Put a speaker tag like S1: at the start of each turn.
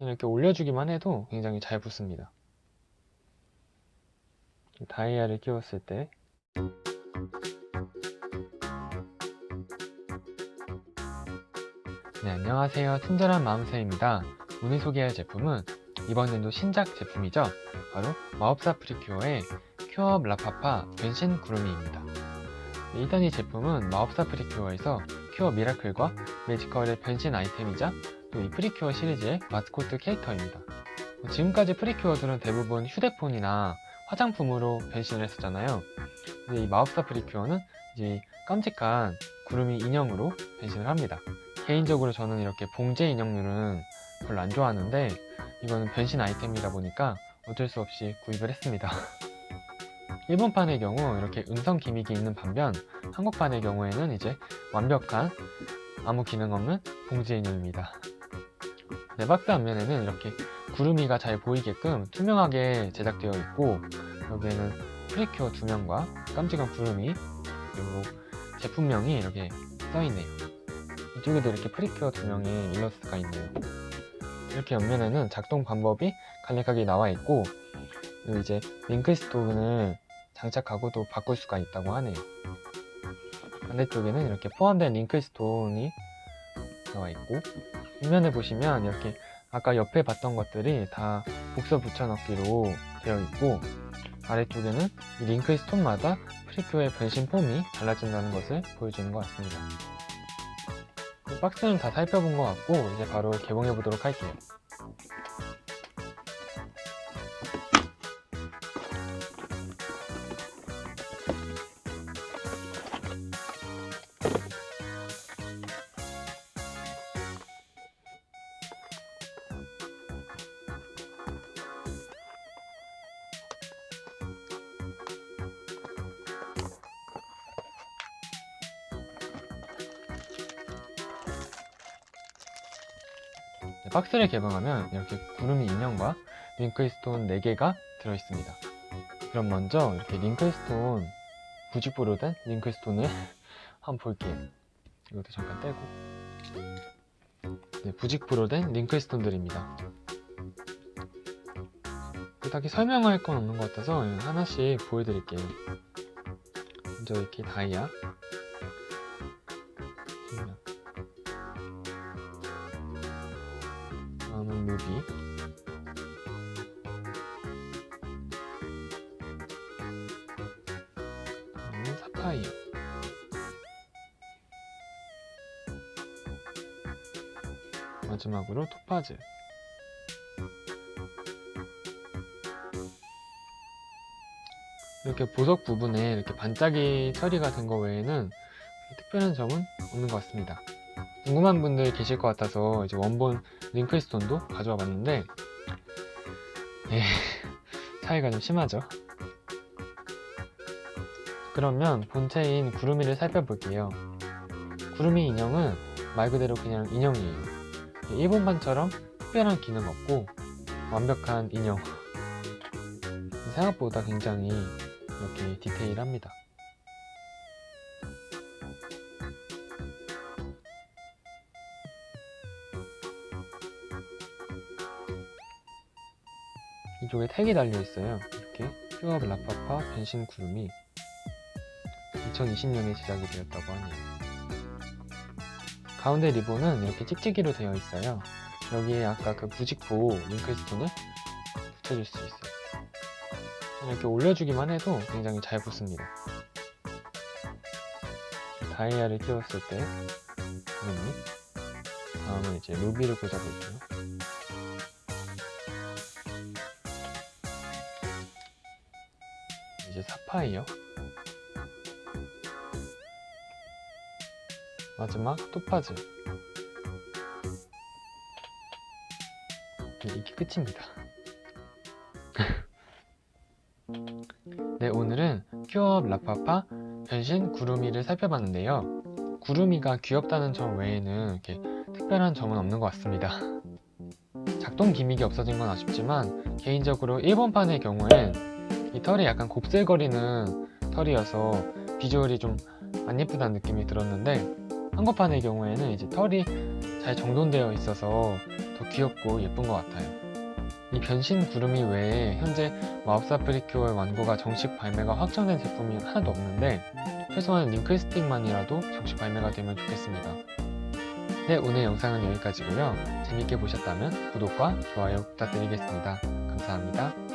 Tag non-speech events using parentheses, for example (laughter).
S1: 이렇게 올려주기만 해도 굉장히 잘 붙습니다. 다이아를 끼웠을 때 네, 안녕하세요. 친절한 마음새입니다. 오늘 소개할 제품은 이번 연도 신작 제품이죠. 바로 마법사 프리큐어의 큐어 라파파 변신 구름이입니다. 네, 일단 이 제품은 마법사 프리큐어에서 큐어 미라클과 매지컬의 변신 아이템이자 또 이 프리큐어 시리즈의 마스코트 캐릭터입니다. 뭐 지금까지 프리큐어들은 대부분 휴대폰이나 화장품으로 변신을 했었잖아요. 근데 이 마법사 프리큐어는 이제 깜찍한 구름이 인형으로 변신을 합니다. 개인적으로 저는 이렇게 봉제 인형류는 별로 안 좋아하는데 이거는 변신 아이템이다 보니까 어쩔 수 없이 구입을 했습니다. (laughs) 일본판의 경우 이렇게 음성 기믹이 있는 반면 한국판의 경우에는 이제 완벽한 아무 기능 없는 봉제 인형입니다. 네, 박스 앞면에는 이렇게 구름이가 잘 보이게끔 투명하게 제작되어 있고 여기에는 프리큐어 두 명과 깜찍한 구름이 그리고 제품명이 이렇게 써 있네요. 이쪽에도 이렇게 프리큐어 두 명의 일러스트가 있네요. 이렇게 옆면에는 작동 방법이 간략하게 나와 있고 이제 링크 스톤을 장착하고 또 바꿀 수가 있다고 하네요. 반대쪽에는 이렇게 포함된 링크 스톤이 나와 있고 뒷면에 보시면 이렇게 아까 옆에 봤던 것들이 다 복사 붙여넣기로 되어 있고 아래쪽에는 이 링크 스톤마다 프리큐어의 변신 폼이 달라진다는 것을 보여주는 것 같습니다. 이 박스는 다 살펴본 것 같고 이제 바로 개봉해 보도록 할게요. 박스를 개봉하면 이렇게 구름이 인형과 링크스톤 4개가 들어있습니다. 그럼 먼저 이렇게 링크스톤 부직포로 된 링크스톤을 (laughs) 한번 볼게요. 이것도 잠깐 떼고 네, 부직포로 된 링크스톤들입니다. 딱히 설명할 건 없는 것 같아서 하나씩 보여드릴게요. 먼저 이렇게 다이아 루비 다음은 사파이어. 마지막으로 토파즈. 이렇게 보석 부분에 이렇게 반짝이 처리가 된 거 외에는 특별한 점은 없는 것 같습니다. 궁금한 분들 계실 것 같아서 이제 원본 링크스톤도 가져와 봤는데 예, (laughs) 차이가 좀 심하죠. 그러면 본체인 구름이를 살펴볼게요. 구름이 인형은 말 그대로 그냥 인형이에요. 일본판처럼 특별한 기능 없고 완벽한 인형. 생각보다 굉장히 이렇게 디테일합니다. 이쪽에 택이 달려 있어요. 이렇게 퓨어 라파파 변신 구름이 2020년에 제작이 되었다고 하네요. 가운데 리본은 이렇게 찍찍이로 되어 있어요. 여기에 아까 그 부직포 링크 스톤을 붙여줄 수 있어요. 이렇게 올려주기만 해도 굉장히 잘 붙습니다. 다이아를 끼웠을 때 구름이 다음은 이제 루비를 꽂아볼게요. 이제 사파이어 마지막 토파즈. 네, 이게 끝입니다. (laughs) 네 오늘은 큐어 라파파 변신 구름이를 살펴봤는데요. 구름이가 귀엽다는 점 외에는 이렇게 특별한 점은 없는 것 같습니다. 작동 기믹이 없어진 건 아쉽지만 개인적으로 일본판의 경우엔 이 털이 약간 곱슬거리는 털이어서 비주얼이 좀 안 예쁘다는 느낌이 들었는데 한국판의 경우에는 이제 털이 잘 정돈되어 있어서 더 귀엽고 예쁜 것 같아요. 이 변신 구름이 외에 현재 마법사 프리큐어의 완고가 정식 발매가 확정된 제품이 하나도 없는데 최소한 링크 스틱만이라도 정식 발매가 되면 좋겠습니다. 네, 오늘 영상은 여기까지고요. 재밌게 보셨다면 구독과 좋아요 부탁드리겠습니다. 감사합니다.